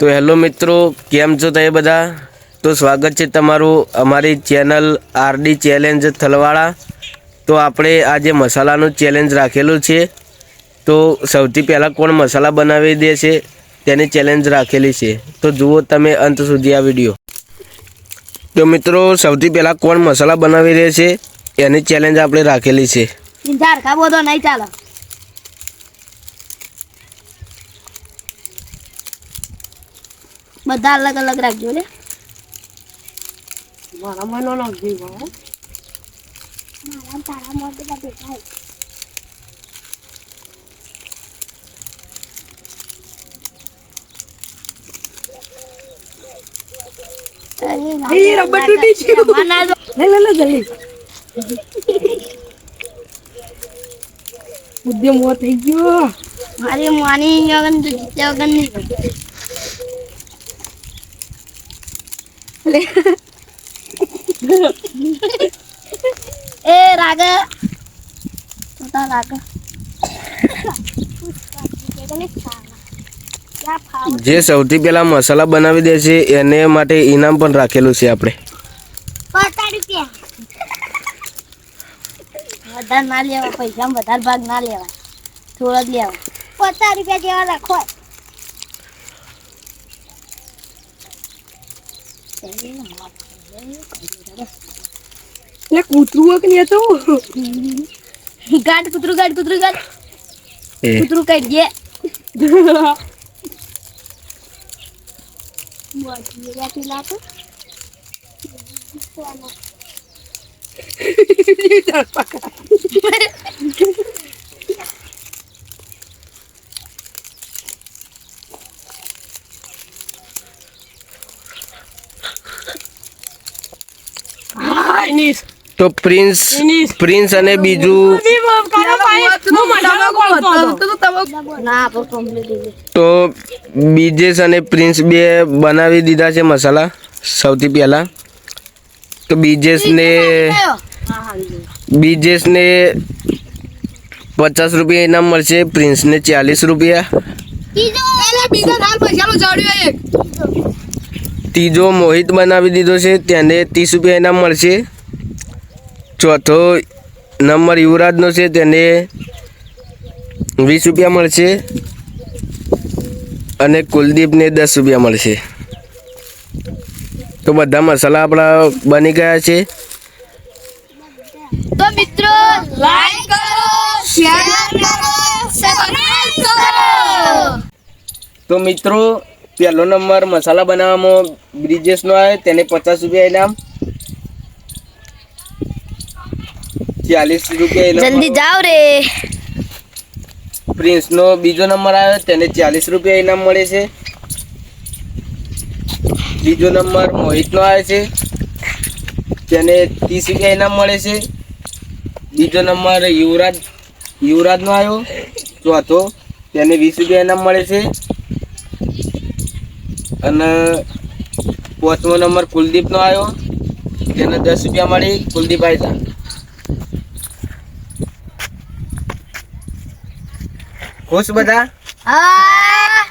તો હેલો મિત્રો, કેમ છો તમે બધા? તો સ્વાગત છે તમારું અમારી ચેનલ આરડી ચેલેન્જ થલવાળા તો આપણે આજે મસાલાનું ચેલેન્જ રાખેલું છે. તો સૌથી પહેલાં કોણ મસાલા બનાવી દે છે, તેની ચેલેન્જ રાખેલી છે. તો જુઓ તમે અંત સુધી આ વીડિયો. તો મિત્રો, સૌથી પહેલાં કોણ મસાલા બનાવી દેશે એની ચેલેન્જ આપણે રાખેલી છે. ચાલે. બધા અલગ અલગ રાખજો લે મારા મનો નાખજે ભાઈ એ રબર તૂટી ગયું. એમાં ના જો. લે લે લે જલ્દી બુદ્ધિ મોત થઈ ગયો મારી માની વગર તો જીત્યા વગર નહીં એ રાગ. પોતા રાગ. જે સૌથી પહેલા મસાલા બનાવી દે છે એને માટે ઇનામ પણ રાખેલું છે આપણે. વધારે ના લેવા પૈસા વધારે ભાગ ના લેવા થોડા જ લેવા પચાસ રૂપિયા જેવા રાખો લે કૂતરું કે નહીં તો? ગાડ કૂતરું ગાડ કૂતરું ગાડ કૂતરું કાઢ જે હા તો પ્રિન્સ પ્રિન્સ અને બીજું? ના પણ કમ્પ્લીટ તો બીજેશ અને પ્રિન્સ બે બનાવી દીધા છે મસાલા સૌથી પહેલાં. તો બીજેશને બીજેશને પચાસ રૂપિયા ઇનામ મળશે પ્રિન્સને ચાલીસ રૂપિયા. ત્રીજો મોહિત બનાવી દીધો છે તેને ત્રીસ રૂપિયા ઇનામ મળશે. ચોથો નંબર યુવરાજનો છે તેને વીસ રૂપિયા મળશે અને કુલદીપને દસ રૂપિયા મળશે. તો બધા મસાલા આપણા બની ગયા છે. તો મિત્રો લાઈક કરો શેર કરો સબસ્ક્રાઇબ કરો. તો મિત્રો પહેલો નંબર મસાલા બનાવવામાં બ્રિજેશનો આવે તેને પચાસ રૂપિયા ઇનામ. ચાલીસ રૂપિયા જલ્દી જાવ રે. પ્રિન્સનો બીજો નંબર આવ્યો તેને ચાલીસ રૂપિયા ઇનામ મળે છે. બીજો નંબર મોહિતનો આવે છે તેને ત્રીસ રૂપિયા ઇનામ મળે છે. બીજો નંબર યુવરાજ યુવરાજનો આવ્યો ચોથો તેને વીસ રૂપિયા ઇનામ મળે છે. અને પાંચમો નંબર કુલદીપનો આવ્યો તેને દસ રૂપિયા મળી. કુલદીપ આવ્યા ખુશ બધા હા.